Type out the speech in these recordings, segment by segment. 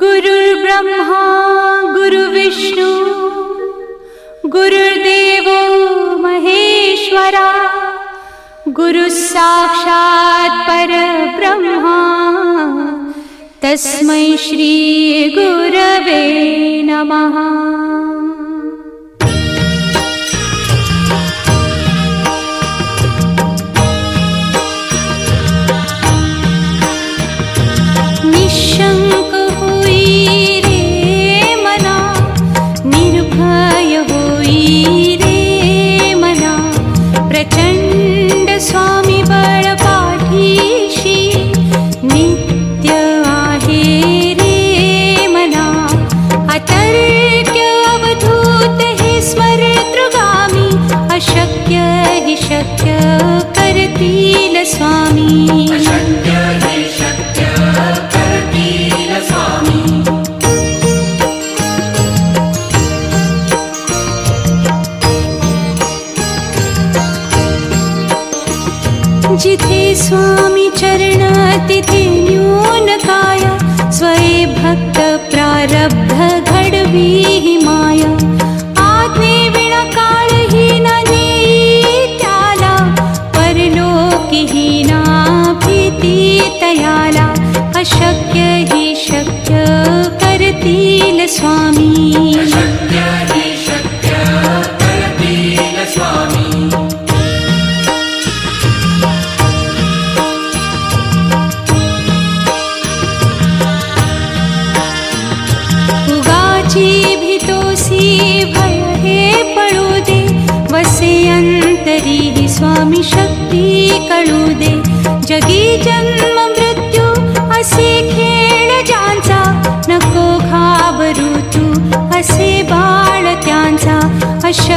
गुरुर्ब्रह्मा गुरुविष्णु गुरुर्देवो महेश्वरा गुरुस्साक्षात् परब्रह्मा तस्मै श्रीगुरवे नमः। स्वामी बळपाठीशी नित्य आहे रे मना. अतर्क्य अवधूत हे स्मरतृगामी अशक्य हि शक्य करतील स्वामी.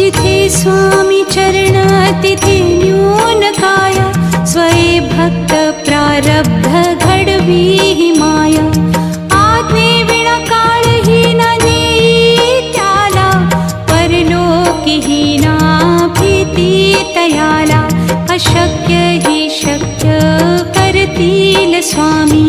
स्वामी चरणातिथिन्यूनकाय स्वय भक्तप्रारब्धगढवीमाय आग्ने विणाकालहीना नीत्याला परलोकिहीनाप्रीति तयाला अशक्य हि शक्य करतील स्वामी।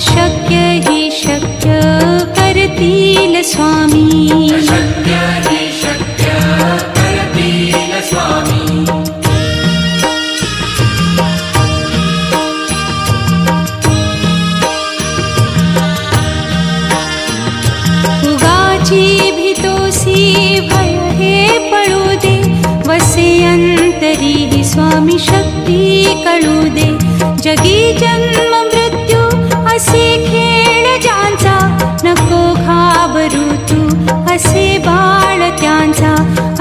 अशक्य ही शक्य करतील स्वामी। भीतोसी भय हे पळू दे वसे अंतरी ही स्वामी शक्ती जगी जन्म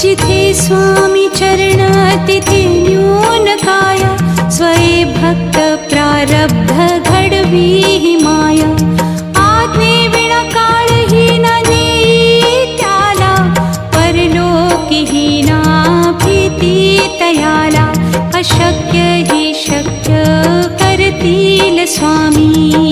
जिथे स्वामी चरण तिथे न्यून काय स्वये भक्त प्रारब्ध घडवी माया। आज्ञे विणा काळही न नेई त्याला परलोकी हि ना भीती तयाला अशक्य हि शक्य करतील स्वामी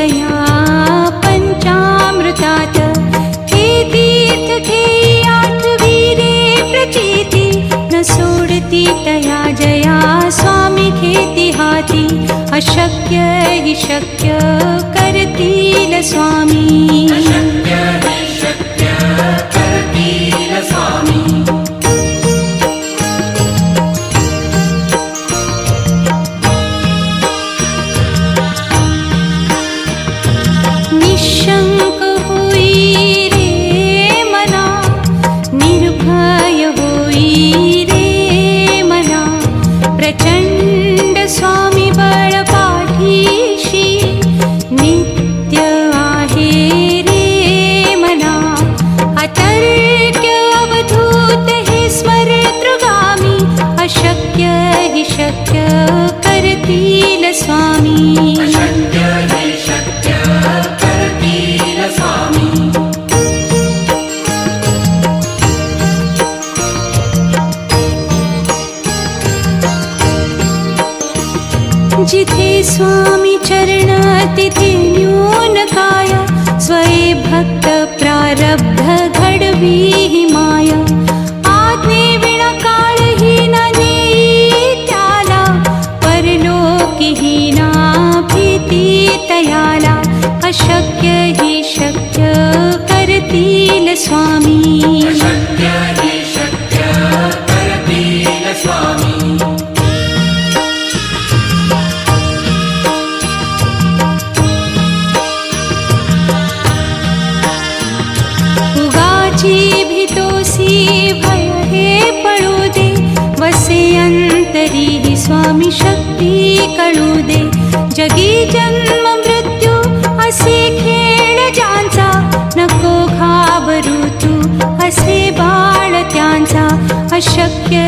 तया पञ्चामृतात् केतीत वीरे प्रचेति न सोडति तया जया स्वामी खेतिहाति अशक्य हि शक्य करतील न स्वामी।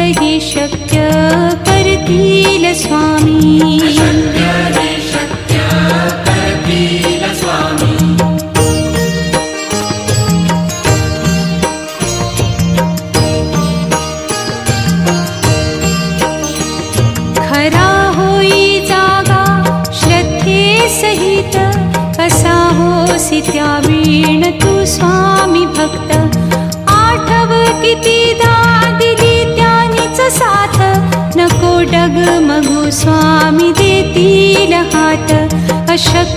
ही शक्य करतील स्वामी।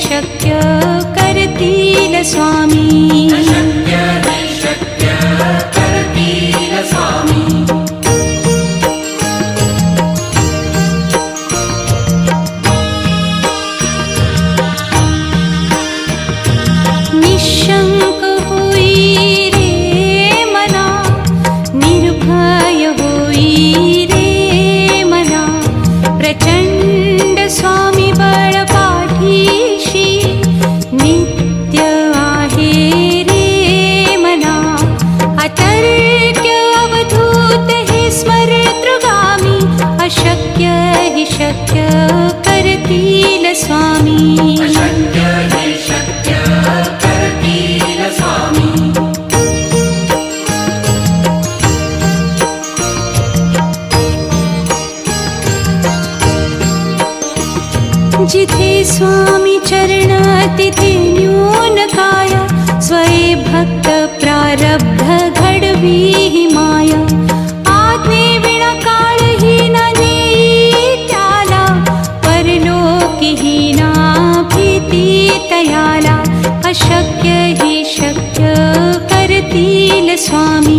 кричат जिथे स्वामी चरण तिथे न्यून काय स्वये भक्त प्रारब्ध घडवी हि माय। आज्ञे विण काळ ही न नेई त्याला परलोकी ही ना भीती तयाला अशक्य हि शक्य करतील स्वामी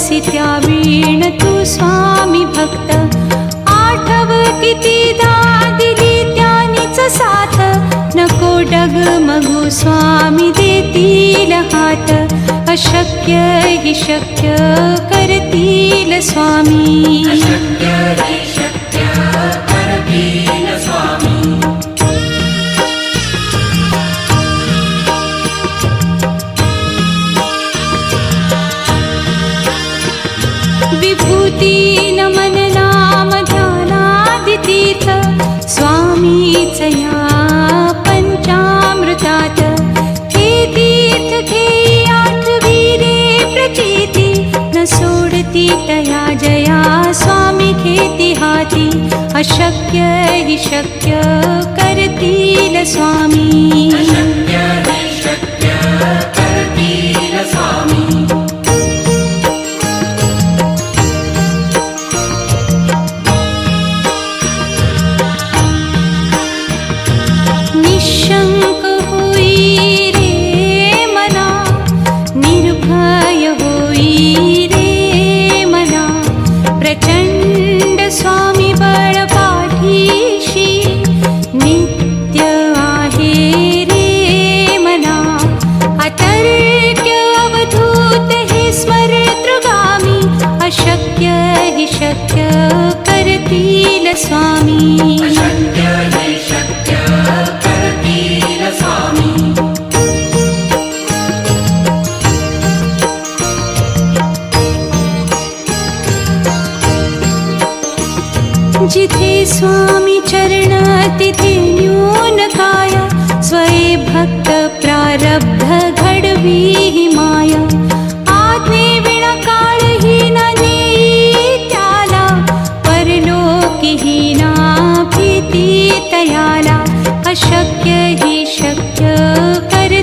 बसित्या वीण तू स्वामी भक्त. आठव कितीदा दिली त्यानीच साथ. नको डगमगू स्वामी देतील हात. अशक्य हि शक्य करतील स्वामी. स्वामीच या पंचामृतात हे तीर्थ घे प्रचिती। न सोडती तया जया स्वामी खेती हाती। अशक्य हि शक्य करतील स्वामी। अशक्य हि शक्य करतील स्वामी। కపిల స్వామి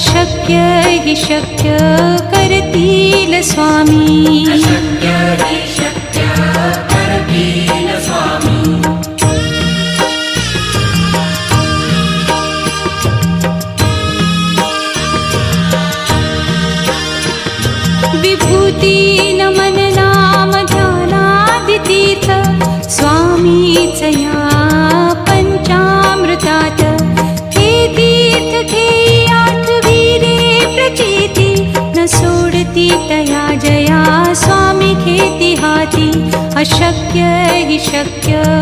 अशक्य हि शक्य करतील स्वामी। शक्य हि शक्य।